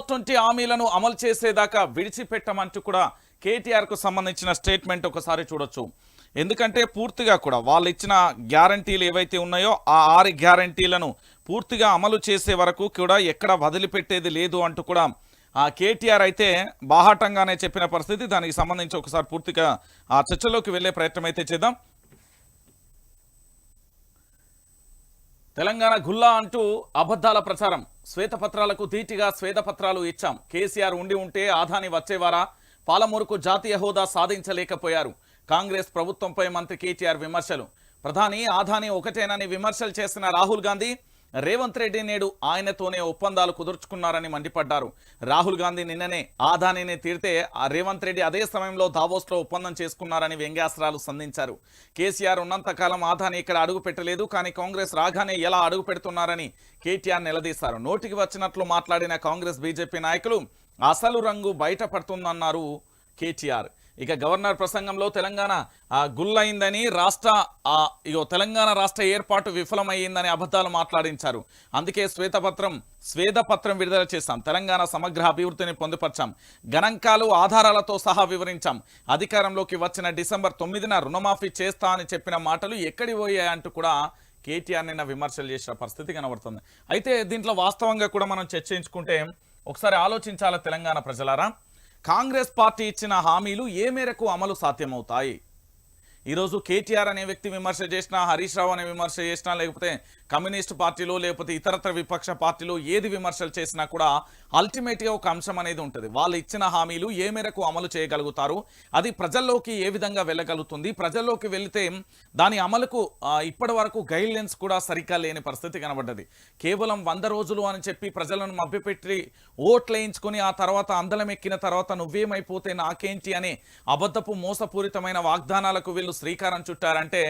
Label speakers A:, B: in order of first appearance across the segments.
A: Four twenty హామీలను అమలు చేసేదాకా విడిచిపెట్టమంటూ కూడా కేటీఆర్కు సంబంధించిన స్టేట్మెంట్ ఒకసారి చూడొచ్చు. ఎందుకంటే పూర్తిగా కూడా వాళ్ళు ఇచ్చిన గ్యారంటీలు ఏవైతే ఉన్నాయో ఆ ఆరు గ్యారంటీలను పూర్తిగా అమలు చేసే వరకు కూడా ఎక్కడ వదిలిపెట్టేది లేదు అంటూ కూడా ఆ కేటీఆర్ అయితే బాహాటంగానే చెప్పిన పరిస్థితి. దానికి సంబంధించి ఒకసారి పూర్తిగా ఆ చర్చలోకి వెళ్ళే ప్రయత్నం అయితే చేద్దాం. తెలంగాణ గుల్లా అంటూ అబద్ధాల ప్రచారం. శ్వేతపత్రాలకు ధీటిగా శ్వేతపత్రాలు ఇచ్చాం. కేసీఆర్ ఉండి ఉంటే ఆదాని వచ్చేవారా? పాలమూరుకు జాతీయ హోదా సాధించలేకపోయారు. కాంగ్రెస్ ప్రభుత్వంపై మంత్రి కేటీఆర్ విమర్శలు. ప్రధాని ఆదాని ఒకటేనని విమర్శలు చేసిన రాహుల్ గాంధీ రేవంత్ రెడ్డి నేడు ఆయనతోనే ఒప్పందాలు కుదుర్చుకున్నారని మండిపడ్డారు. రాహుల్ గాంధీ నిన్ననే ఆదానిని తీరితే ఆ రేవంత్ రెడ్డి అదే సమయంలో దావోస్లో ఒప్పందం చేసుకున్నారని వ్యంగ్యాస్త్రాలు సంధించారు. కేసీఆర్ ఉన్నంతకాలం ఆదాని ఇక్కడ అడుగు పెట్టలేదు కానీ కాంగ్రెస్ రాగానే ఎలా అడుగు పెడుతున్నారని కేటీఆర్ నిలదీశారు. నోటికి వచ్చినట్లు మాట్లాడిన కాంగ్రెస్ బీజేపీ నాయకులు అసలు రంగు బయటపడుతుందన్నారు కేటీఆర్. ఇక గవర్నర్ ప్రసంగంలో తెలంగాణ ఆ, గుల్లయిందని రాష్ట్ర ఇగో తెలంగాణ రాష్ట్ర ఏర్పాటు విఫలమయ్యిందని అబద్ధాలు మాట్లాడించారు. అందుకే శ్వేతపత్రం స్వేదపత్రం విడుదల చేశాం. తెలంగాణ సమగ్ర అభివృద్ధిని పొందుపర్చాం. గణాంకాలు ఆధారాలతో సహా వివరించాం. అధికారంలోకి వచ్చిన డిసెంబర్ తొమ్మిదిన రుణమాఫీ చేస్తా అని చెప్పిన మాటలు ఎక్కడి పోయాయంటూ కూడా కేటీఆర్ నిన్న విమర్శలు చేసిన పరిస్థితి కనబడుతుంది. అయితే దీంట్లో వాస్తవంగా కూడా మనం చర్చించుకుంటే ఒకసారి ఆలోచించాలా తెలంగాణ ప్రజలారా? కాంగ్రెస్ పార్టీ ఇచ్చిన హామీలు ఏ మేరకు అమలు సాధ్యమవుతాయి? ఈరోజు కేటీఆర్ అనే వ్యక్తి విమర్శ చేసినా హరీష్ రావు అనే విమర్శ చేసినా లేకపోతే కమ్యూనిస్ట్ పార్టీలో లేకపోతే ఇతరత్ర విపక్ష పార్టీలో ఏది విమర్శలు చేసినా కూడా అల్టిమేట్గా ఒక అంశం అనేది ఉంటుంది. వాళ్ళు ఇచ్చిన హామీలు ఏ మేరకు అమలు చేయగలుగుతారు? అది ప్రజల్లోకి ఏ విధంగా వెళ్ళగలుగుతుంది? ప్రజల్లోకి వెళితే దాని అమలుకు ఇప్పటి వరకు గైడ్లైన్స్ కూడా సరిగ్గా లేని పరిస్థితి కనబడ్డది. కేవలం వంద రోజులు అని చెప్పి ప్రజలను మభ్యపెట్టి ఓట్లేయించుకొని ఆ తర్వాత అందలం ఎక్కిన తర్వాత నువ్వేమైపోతే నాకేంటి అనే అబద్ధపు మోసపూరితమైన వాగ్దానాలకు వీళ్ళు శ్రీకారం చుట్టారంటే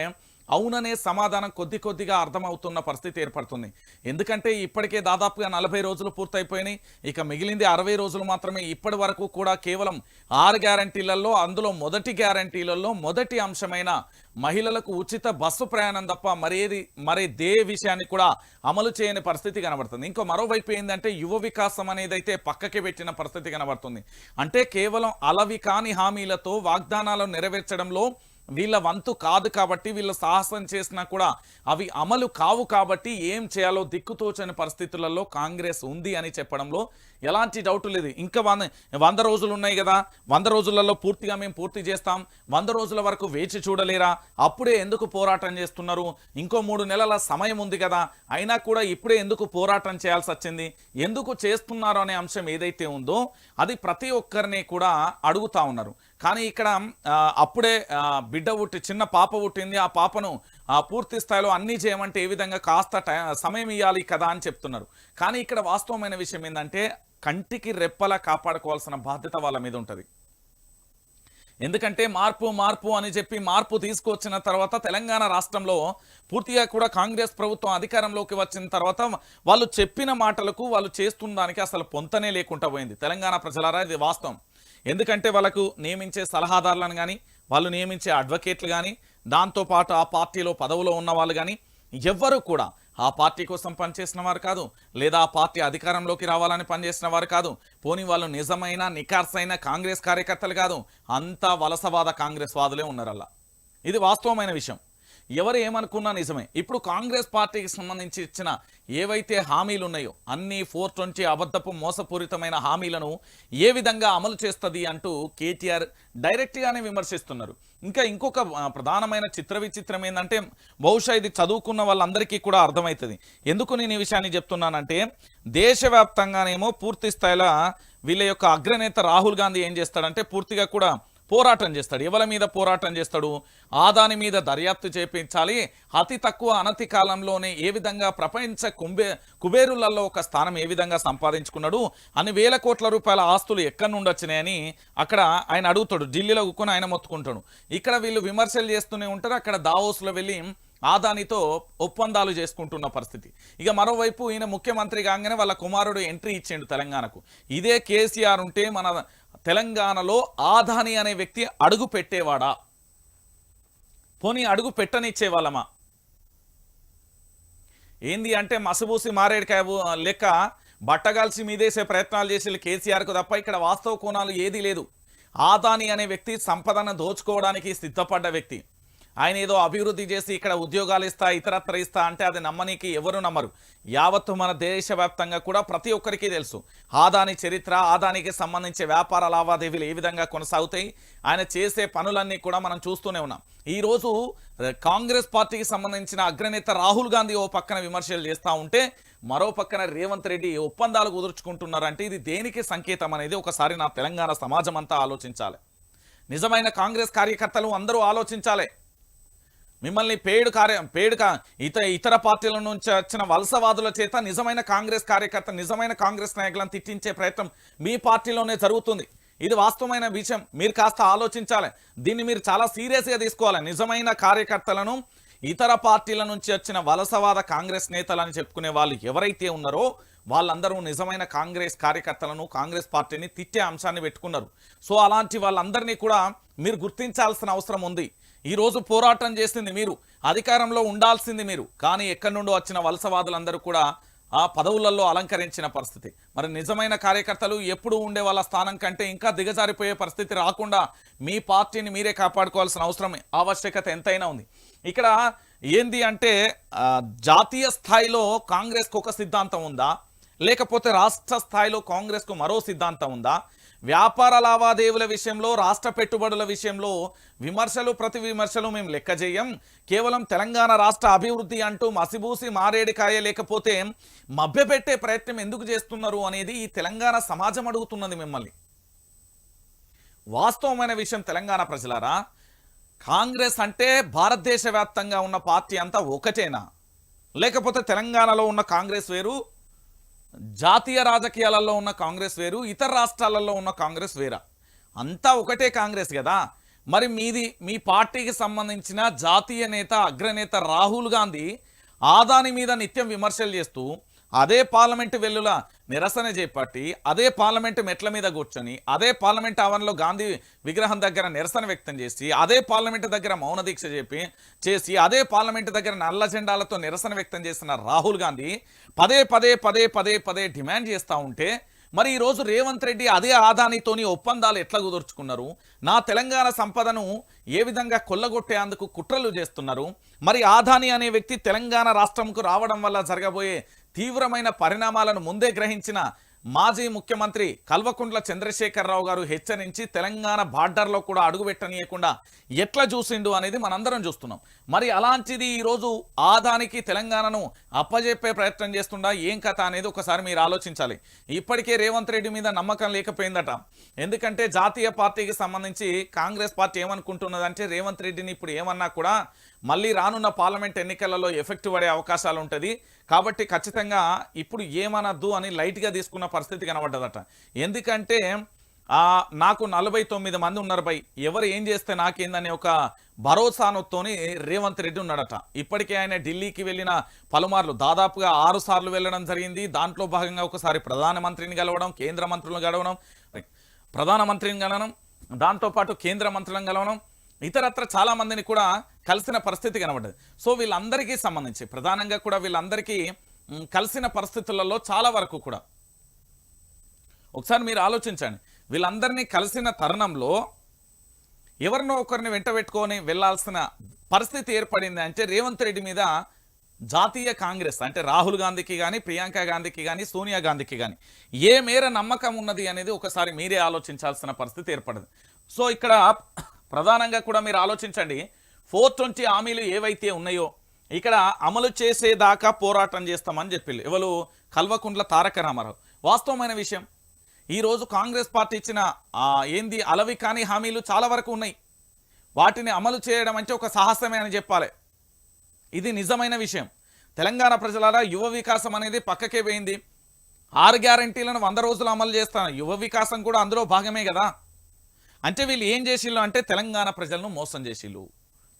A: అవుననే సమాధానం కొద్ది కొద్దిగా అర్థమవుతున్న పరిస్థితి ఏర్పడుతుంది. ఎందుకంటే ఇప్పటికే దాదాపుగా నలభై రోజులు పూర్తయిపోయినాయి. ఇక మిగిలింది అరవై రోజులు మాత్రమే ఇప్పటి వరకు కూడా కేవలం ఆరు గ్యారంటీలలో అందులో మొదటి గ్యారంటీలలో మొదటి అంశమైన మహిళలకు ఉచిత బస్సు ప్రయాణం తప్ప మరేది మరే దే విషయాన్ని కూడా అమలు చేయని పరిస్థితి కనబడుతుంది. ఇంకో మరోవైపు ఏంటంటే యువ వికాసం అనేది అయితే పక్కకి పెట్టిన పరిస్థితి కనబడుతుంది. అంటే కేవలం అలవి కాని హామీలతో వాగ్దానాలను నెరవేర్చడంలో వీళ్ళ వంతు కాదు కాబట్టి వీళ్ళ సాహసం చేసినా కూడా అవి అమలు కావు కాబట్టి ఏం చేయాలో దిక్కుతోచని పరిస్థితులలో కాంగ్రెస్ ఉంది అని చెప్పడంలో ఎలాంటి డౌట్ లేదు. ఇంకా వంద వంద రోజులు ఉన్నాయి కదా. వంద రోజులలో పూర్తిగా మేము పూర్తి చేస్తాం. వంద రోజుల వరకు వేచి చూడలేరా? అప్పుడే ఎందుకు పోరాటం చేస్తున్నారు? ఇంకో మూడు నెలల సమయం ఉంది కదా. అయినా కూడా ఇప్పుడే ఎందుకు పోరాటం చేయాల్సి వచ్చింది? ఎందుకు చేస్తున్నారు అనే అంశం ఏదైతే ఉందో అది ప్రతి ఒక్కరిని కూడా అడుగుతా ఉన్నారు. కానీ ఇక్కడ అప్పుడే బిడ్డ పుట్టి చిన్న పాప పుట్టింది. ఆ పాపను ఆ, పూర్తి స్థాయిలో అన్నీ చేయమంటే ఏ విధంగా కాస్త టై- సమయం ఇవ్వాలి కదా అని చెప్తున్నారు. కానీ ఇక్కడ వాస్తవమైన విషయం ఏంటంటే కంటికి రెప్పలా కాపాడుకోవాల్సిన బాధ్యత వాళ్ళ మీద ఉంటుంది. ఎందుకంటే మార్పు మార్పు అని చెప్పి మార్పు తీసుకొచ్చిన తర్వాత తెలంగాణ రాష్ట్రంలో పూర్తిగా కూడా కాంగ్రెస్ ప్రభుత్వం అధికారంలోకి వచ్చిన తర్వాత వాళ్ళు చెప్పిన మాటలకు వాళ్ళు చేస్తున్న దానికి అసలు పొంతనే లేకుండా పోయింది. తెలంగాణ ప్రజలారా ఇది వాస్తవం. ఎందుకంటే వాళ్ళకు నియమించే సలహాదారులను కానీ వాళ్ళు నియమించే అడ్వకేట్లు కానీ దాంతోపాటు ఆ పార్టీలో పదవులో ఉన్న వాళ్ళు కానీ ఎవ్వరూ కూడా ఆ పార్టీ కోసం పనిచేసిన వారు కాదు లేదా ఆ పార్టీ అధికారంలోకి రావాలని పనిచేసిన వారు కాదు. పోనీ వాళ్ళు నిజమైన నికార్సైన కాంగ్రెస్ కార్యకర్తలు కాదు అంతా వలసవాద కాంగ్రెస్ వాదులే ఉన్నారల్లా. ఇది వాస్తవమైన విషయం. ఎవరు ఏమనుకున్నా నిజమే. ఇప్పుడు కాంగ్రెస్ పార్టీకి సంబంధించి ఇచ్చిన ఏవైతే హామీలు ఉన్నాయో అన్ని ఫోర్ ట్వంటీ అబద్ధపు మోసపూరితమైన హామీలను ఏ విధంగా అమలు చేస్తుంది అంటూ కేటీఆర్ డైరెక్ట్గానే విమర్శిస్తున్నారు. ఇంకా ఇంకొక ప్రధానమైన చిత్ర విచిత్రం ఏంటంటే బహుశా ఇది చదువుకున్న వాళ్ళందరికీ కూడా అర్థమవుతుంది. ఎందుకు నేను ఈ విషయాన్ని చెప్తున్నానంటే దేశవ్యాప్తంగానేమో పూర్తి స్థాయిలో వీళ్ళ యొక్క అగ్రనేత రాహుల్ గాంధీ ఏం చేస్తాడంటే పూర్తిగా కూడా పోరాటం చేస్తాడు. ఎవరి మీద పోరాటం చేస్తాడు? ఆదాని మీద దర్యాప్తు చేపించాలి. అతి తక్కువ అనతి కాలంలోనే ఏ విధంగా ప్రపంచ కుంబే కుబేరులలో ఒక స్థానం ఏ విధంగా సంపాదించుకున్నాడు? అన్ని వేల కోట్ల రూపాయల ఆస్తులు ఎక్కడి నుండి వచ్చినాయని అక్కడ ఆయన అడుగుతాడు. ఢిల్లీలో కూర్చొని ఆయన మొత్తుకుంటాడు. ఇక్కడ వీళ్ళు విమర్శలు చేస్తూనే ఉంటారు. అక్కడ దావోస్లో వెళ్ళి ఆదానితో ఒప్పందాలు చేసుకుంటున్న పరిస్థితి. ఇక మరోవైపు ఈయన ముఖ్యమంత్రి కాగానే వాళ్ళ కుమారుడు ఎంట్రీ ఇచ్చిండు తెలంగాణకు. ఇదే కేసీఆర్ ఉంటే మన తెలంగాణలో ఆదాని అనే వ్యక్తి అడుగు పెట్టేవాడా? పోనీ అడుగు పెట్టనిచ్చే వాళ్ళమా ఏంది అంటే మసబూసి మారేడుకాయ బు- లెక్క బట్టగాల్సి మీదేసే ప్రయత్నాలు చేసే కేసీఆర్కు తప్ప ఇక్కడ వాస్తవ కోణాలు ఏదీ లేదు. ఆదాని అనే వ్యక్తి సంపదను దోచుకోవడానికి సిద్ధపడ్డ వ్యక్తి. ఆయన ఏదో అభివృద్ధి చేసి ఇక్కడ ఉద్యోగాలు ఇస్తా ఇతరత్ర ఇస్తా అంటే అది నమ్మనీకి ఎవరు నమ్మరు. యావత్తు మన దేశవ్యాప్తంగా కూడా ప్రతి ఒక్కరికి తెలుసు. ఆదాని చరిత్ర ఆదానికి సంబంధించి వ్యాపార లావాదేవీలు ఏ విధంగా కొనసాగుతాయి ఆయన చేసే పనులన్నీ కూడా మనం చూస్తూనే ఉన్నాం. ఈరోజు కాంగ్రెస్ పార్టీకి సంబంధించిన అగ్రనేత రాహుల్ గాంధీ ఓ పక్కన విమర్శలు చేస్తూ ఉంటే మరో పక్కన రేవంత్ రెడ్డి ఒప్పందాలు కుదుర్చుకుంటున్నారంటే ఇది దేనికి సంకేతం అనేది ఒకసారి నా తెలంగాణ సమాజం అంతా ఆలోచించాలి. నిజమైన కాంగ్రెస్ కార్యకర్తలు అందరూ ఆలోచించాలి. మిమ్మల్ని పేడు కార్య పేడు కా ఇత ఇతర పార్టీల నుంచి వచ్చిన వలసవాదుల చేత నిజమైన కాంగ్రెస్ కార్యకర్త నిజమైన కాంగ్రెస్ నాయకులను తిట్టించే ప్రయత్నం మీ పార్టీలోనే జరుగుతుంది. ఇది వాస్తవమైన విషయం. మీరు కాస్త ఆలోచించాలి. దీన్ని మీరు చాలా సీరియస్గా తీసుకోవాలి. నిజమైన కార్యకర్తలను ఇతర పార్టీల నుంచి వచ్చిన వలసవాద కాంగ్రెస్ నేతలని చెప్పుకునే వాళ్ళు ఎవరైతే ఉన్నారో వాళ్ళందరూ నిజమైన కాంగ్రెస్ కార్యకర్తలను కాంగ్రెస్ పార్టీని తిట్టే అంశాన్ని పెట్టుకున్నారు. సో అలాంటి వాళ్ళందరినీ కూడా మీరు గుర్తించాల్సిన అవసరం ఉంది. ఈ రోజు పోరాటం చేసింది మీరు అధికారంలో ఉండాల్సింది మీరు. కానీ ఎక్కడి నుండో వచ్చిన వలసవాదులందరూ కూడా ఆ పదవులలో అలంకరించిన పరిస్థితి. మరి నిజమైన కార్యకర్తలు ఎప్పుడు ఉండే వాళ్ళ స్థానం కంటే ఇంకా దిగజారిపోయే పరిస్థితి రాకుండా మీ పార్టీని మీరే కాపాడుకోవాల్సిన అవసరం ఆవశ్యకత ఎంతైనా ఉంది. ఇక్కడ ఏంది అంటే జాతీయ స్థాయిలో కాంగ్రెస్కు ఒక సిద్ధాంతం ఉందా? లేకపోతే రాష్ట్ర స్థాయిలో కాంగ్రెస్కు మరో సిద్ధాంతం ఉందా? వ్యాపార లావాదేవీల విషయంలో రాష్ట్ర పెట్టుబడుల విషయంలో విమర్శలు ప్రతి విమర్శలు మేము లెక్క చేయం కేవలం తెలంగాణ రాష్ట్ర అభివృద్ధి అంటూ మసిబూసి మారేడికాయ లేకపోతే మభ్యపెట్టే ప్రయత్నం ఎందుకు చేస్తున్నారు అనేది ఈ తెలంగాణ సమాజం అడుగుతున్నది మిమ్మల్ని. వాస్తవమైన విషయం తెలంగాణ ప్రజలారా కాంగ్రెస్ అంటే భారతదేశ వ్యాప్తంగా ఉన్న పార్టీ అంతా ఒకటేనా? లేకపోతే తెలంగాణలో ఉన్న కాంగ్రెస్ వేరు జాతీయ రాజకీయాలలో ఉన్న కాంగ్రెస్ వేరు ఇతర రాష్ట్రాలలో ఉన్న కాంగ్రెస్ వేరా? అంతా ఒకటే కాంగ్రెస్ కదా. మరి మీది మీ పార్టీకి సంబంధించిన జాతీయ నేత అగ్రనేత రాహుల్ గాంధీ ఆదాని మీద నిత్యం విమర్శలు చేస్తూ అదే పార్లమెంటు వెల్లుల నిరసన చేపట్టి అదే పార్లమెంటు మెట్ల మీద కూర్చొని అదే పార్లమెంట్ ఆవరణలో గాంధీ విగ్రహం దగ్గర నిరసన వ్యక్తం చేసి అదే పార్లమెంటు దగ్గర మౌన దీక్ష చెప్పి చేసి అదే పార్లమెంటు దగ్గర నల్ల జెండాలతో నిరసన వ్యక్తం చేసిన రాహుల్ గాంధీ పదే పదే పదే పదే పదే డిమాండ్ చేస్తూ ఉంటే మరి ఈరోజు రేవంత్ రెడ్డి అదే ఆదానితోని ఒప్పందాలు ఎట్లా కుదుర్చుకున్నారు? నా తెలంగాణ సంపదను ఏ విధంగా కొల్లగొట్టేందుకు కుట్రలు చేస్తున్నారు? మరి ఆదాని అనే వ్యక్తి తెలంగాణ రాష్ట్రంకు రావడం వల్ల జరగబోయే తీవ్రమైన పరిణామాలను ముందే గ్రహించిన మాజీ ముఖ్యమంత్రి కల్వకుంట్ల చంద్రశేఖరరావు గారు హెచ్చరించి తెలంగాణ బార్డర్లో కూడా అడుగుపెట్టనీయకుండా ఎట్లా చూసిండు అనేది మనందరం చూస్తున్నాం. మరి అలాంటిది ఈరోజు ఆదానికి తెలంగాణను అప్పజెప్పే ప్రయత్నం చేస్తుండా ఏం కథ అనేది ఒకసారి మీరు ఆలోచించాలి. ఇప్పటికే రేవంత్ రెడ్డి మీద నమ్మకం లేకపోయిందట. ఎందుకంటే జాతీయ పార్టీకి సంబంధించి కాంగ్రెస్ పార్టీ ఏమనుకుంటున్నదంటే రేవంత్ రెడ్డిని ఇప్పుడు ఏమన్నా కూడా మళ్ళీ రానున్న పార్లమెంట్ ఎన్నికలలో ఎఫెక్ట్ పడే అవకాశాలు ఉంటుంది. కాబట్టి ఖచ్చితంగా ఇప్పుడు ఏమనద్దు అని లైట్గా తీసుకున్న పరిస్థితి కనబడ్డదట. ఎందుకంటే నాకు నలభై తొమ్మిది మంది ఉన్నారు బై. ఎవరు ఏం చేస్తే నాకేందనే ఒక భరోసానొత్తోని రేవంత్ రెడ్డి ఉన్నాడట. ఇప్పటికే ఆయన ఢిల్లీకి వెళ్ళిన పలుమార్లు దాదాపుగా ఆరు సార్లు వెళ్ళడం జరిగింది. దాంట్లో భాగంగా ఒకసారి ప్రధానమంత్రిని కలవడం కేంద్ర మంత్రులను కలవడం ప్రధానమంత్రిని కలవడం దాంతోపాటు కేంద్ర మంత్రులను కలవడం ఇతరత్ర చాలా మందిని కూడా కలిసిన పరిస్థితి కనబడ్డది. సో వీళ్ళందరికీ సంబంధించి ప్రధానంగా కూడా వీళ్ళందరికీ కలిసిన పరిస్థితులలో చాలా వరకు కూడా. ఒకసారి మీరు ఆలోచించండి. వీళ్ళందరినీ కలిసిన తరుణంలో ఎవరినో ఒకరిని వెంట పెట్టుకొని వెళ్ళాల్సిన పరిస్థితి ఏర్పడింది అంటే రేవంత్ రెడ్డి మీద జాతీయ కాంగ్రెస్ అంటే రాహుల్ గాంధీకి కానీ ప్రియాంక గాంధీకి కానీ సోనియా గాంధీకి కానీ ఏ మేర నమ్మకం ఉన్నది అనేది ఒకసారి మీరే ఆలోచించాల్సిన పరిస్థితి ఏర్పడింది. సో ఇక్కడ ప్రధానంగా కూడా మీరు ఆలోచించండి. ఫోర్ ట్వంటీ హామీలు ఏవైతే ఉన్నాయో ఇక్కడ అమలు చేసేదాకా పోరాటం చేస్తామని చెప్పిళ్ళు. ఎవరు? కల్వకుంట్ల తారక రామారావు. వాస్తవమైన విషయం ఈరోజు కాంగ్రెస్ పార్టీ ఇచ్చిన ఏంది అలవి కాని హామీలు చాలా వరకు ఉన్నాయి. వాటిని అమలు చేయడం అంటే ఒక సాహసమే అని చెప్పాలి. ఇది నిజమైన విషయం. తెలంగాణ ప్రజలారా యువ వికాసం అనేది పక్కకే పోయింది. ఆరు గ్యారంటీలను వంద రోజులు అమలు చేస్తాను. యువ వికాసం కూడా అందులో భాగమే కదా. అంటే వీళ్ళు ఏం చేసిళ్ళు అంటే తెలంగాణ ప్రజలను మోసం చేసిళ్ళు.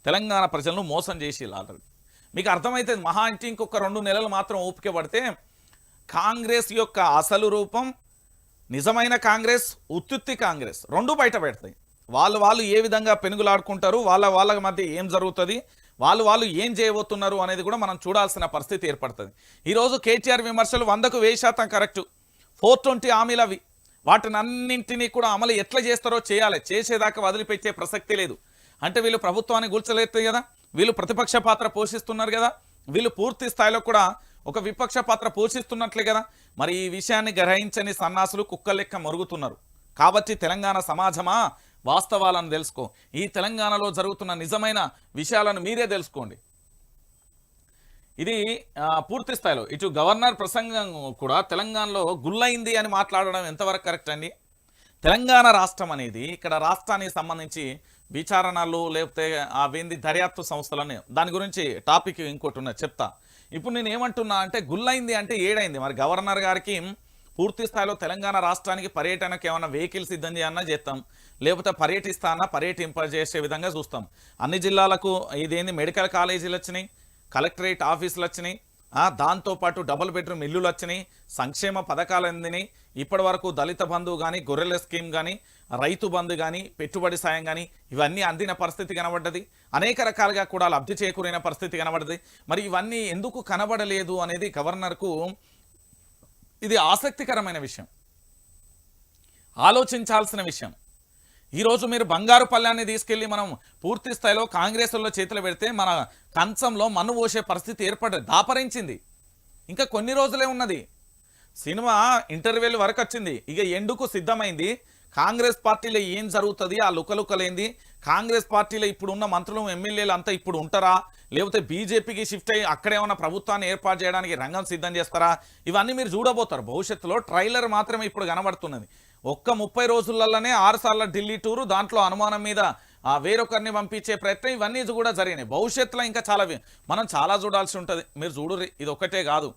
A: తెలంగాణ ప్రజలను మోసం చేసిళ్ళు ఆల్రెడీ. మీకు అర్థమైతే మహా అంటే ఇంకొక రెండు నెలలు మాత్రం ఓపిక పడితే కాంగ్రెస్ యొక్క అసలు రూపం నిజమైన కాంగ్రెస్ ఉత్తుత్తి కాంగ్రెస్ రెండు బయట పెడతాయి. వాళ్ళు వాళ్ళు ఏ విధంగా పెనుగులాడుకుంటారు వాళ్ళ వాళ్ళ మధ్య ఏం జరుగుతుంది వాళ్ళు వాళ్ళు ఏం చేయబోతున్నారు అనేది కూడా మనం చూడాల్సిన పరిస్థితి ఏర్పడుతుంది. ఈరోజు కేటీఆర్ విమర్శలు వందకు వెయ్యి శాతం కరెక్టు. ఫోర్ ట్వంటీ హామీలు అవి వాటిని అన్నింటినీ కూడా అమలు ఎట్లా చేస్తారో చేయాలి. చేసేదాకా వదిలిపెట్టే ప్రసక్తి లేదు. అంటే వీళ్ళు ప్రభుత్వాన్ని గుర్చలేదు కదా? వీళ్ళు ప్రతిపక్ష పాత్ర పోషిస్తున్నారు కదా? వీళ్ళు పూర్తి స్థాయిలో కూడా ఒక విపక్ష పాత్ర పోషిస్తున్నట్లే కదా? మరి ఈ విషయాన్ని గ్రహించని సన్నాసులు కుక్క లెక్క మరుగుతున్నారు. కాబట్టి తెలంగాణ సమాజమా? వాస్తవాలను తెలుసుకో. ఈ తెలంగాణలో జరుగుతున్న నిజమైన విషయాలను మీరే తెలుసుకోండి. ఇది పూర్తి స్థాయిలో. ఇటు గవర్నర్ ప్రసంగం కూడా తెలంగాణలో గుల్లైంది అని మాట్లాడడం ఎంతవరకు కరెక్ట్ అండి? తెలంగాణ రాష్ట్రం అనేది ఇక్కడ రాష్ట్రానికి సంబంధించి విచారణలు లేకపోతే ఆ వేంది దర్యాప్తు సంస్థలని దాని గురించి టాపిక్ ఇంకోటి ఉన్నది చెప్తా. ఇప్పుడు నేను ఏమంటున్నా అంటే గుల్లైంది అంటే ఏడైంది? మరి గవర్నర్ గారికి పూర్తి స్థాయిలో తెలంగాణ రాష్ట్రానికి పర్యటనకు ఏమైనా వెహికల్ సిద్ధం చేయన్నా చేస్తాం. లేకపోతే పర్యటిస్తానా పర్యటింపజేసే విధంగా చూస్తాం. అన్ని జిల్లాలకు ఇదేంది మెడికల్ కాలేజీలు వచ్చినాయి. కలెక్టరేట్ ఆఫీసులు వచ్చినాయి. దాంతోపాటు డబుల్ బెడ్రూమ్ ఇల్లులు వచ్చినాయి. సంక్షేమ పథకాలు అందినాయి. ఇప్పటి వరకు దళిత బంధువు కానీ గొర్రెల స్కీమ్ కానీ రైతు బంధు కానీ పెట్టుబడి సాయం కానీ ఇవన్నీ అందిన పరిస్థితి కనబడ్డది. అనేక రకాలుగా కూడా లబ్ధి చేకూరిన పరిస్థితి కనబడ్డది. మరి ఇవన్నీ ఎందుకు కనబడలేదు అనేది గవర్నర్కు ఇది ఆసక్తికరమైన విషయం. ఆలోచించాల్సిన విషయం. ఈరోజు మీరు బంగారు పళ్ళాన్ని తీసుకెళ్ళి మనం పూర్తి స్థాయిలో కాంగ్రెస్లో చేతులు పెడితే మన కంచంలో మన్ను పోసే పరిస్థితి ఏర్పడ దాపరించింది. ఇంకా కొన్ని రోజులే ఉన్నది. సినిమా ఇంటర్వ్యూల వరకు వచ్చింది. ఇక ఎండుకు సిద్ధమైంది? కాంగ్రెస్ పార్టీలో ఏం జరుగుతుంది? ఆ లుకలుకలేంది. కాంగ్రెస్ పార్టీలో ఇప్పుడు ఉన్న మంత్రులు ఎమ్మెల్యేలు అంతా ఇప్పుడు ఉంటారా? లేకపోతే బీజేపీకి షిఫ్ట్ అయ్యి అక్కడేమన్నా ప్రభుత్వాన్ని ఏర్పాటు చేయడానికి రంగం సిద్ధం చేస్తారా? ఇవన్నీ మీరు చూడబోతారు. భవిష్యత్తులో ట్రైలర్ మాత్రమే ఇప్పుడు కనబడుతున్నది. ఒక్క ముప్పై రోజులలోనే ఆరుసార్ల ఢిల్లీ టూరు దాంట్లో అనుమానం మీద ఆ వేరొకరిని పంపించే ప్రయత్నం ఇవన్నీ కూడా జరిగినాయి. భవిష్యత్తులో ఇంకా చాలా మనం చాలా చూడాల్సి ఉంటుంది. మీరు చూడుర్రి ఇది ఒక్కటే కాదు.